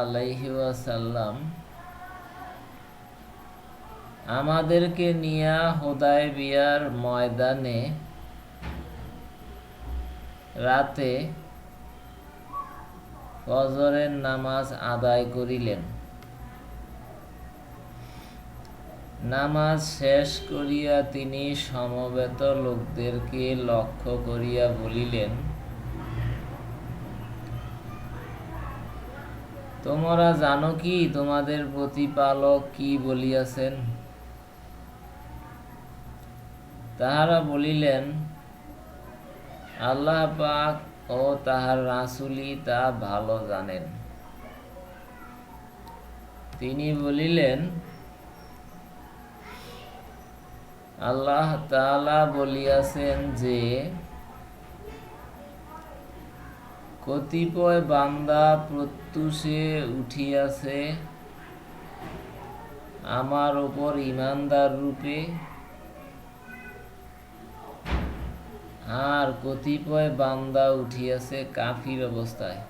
আলাইহি ওয়াসাল্লাম আমাদেরকে নিয়া হোদায় বিয়ার ময়দানে রাতে ফজরের নামাজ আদায় করিলেন। নামাজ শেষ করিয়া তিনি সমবেত লোকদেরকে লক্ষ্য করিয়া বলিলেন তোমরা জানো কি, তোমাদের প্রতিপালক কি বলিয়াছেন? তাহারা বলিলেন, আল্লাহ পাক ও তাহার রাসুলি তা ভালো জানেন। তিনি বলিলেন, আল্লাহ তালা বলিয়াছেন যে কতিপয় বান্দা প্রত্যুষে উঠিয়াছে আমার ওপর ইমানদার রূপে। আর কতিপয় বান্দা উঠিয়াছে কাফির অবস্থায়।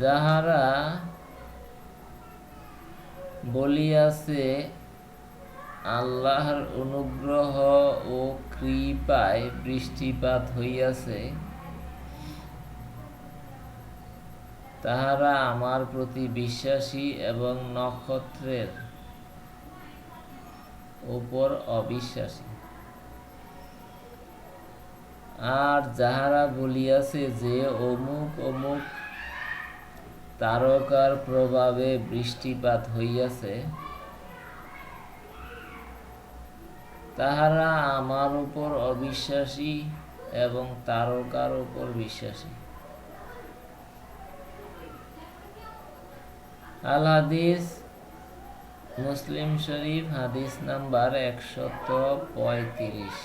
যাহারা বলিয়াছে আল্লাহর অনুগ্রহ ও কৃপায় বৃষ্টিপাত হইয়াছে। তাহারা আমার প্রতি বিশ্বাসী এবং নক্ষত্রের উপর অবিশ্বাসী। আর যাহারা বলিয়াছে যে অমুক অমুক তারকার প্রভাবে বৃষ্টিপাত হইয়াছে তাহারা আমার উপর অবিশ্বাসী এবং তারকার উপর বিশ্বাসী। আল হাদিস মুসলিম শরীফ, হাদিস নাম্বার একশত পঁয়ত্রিশ।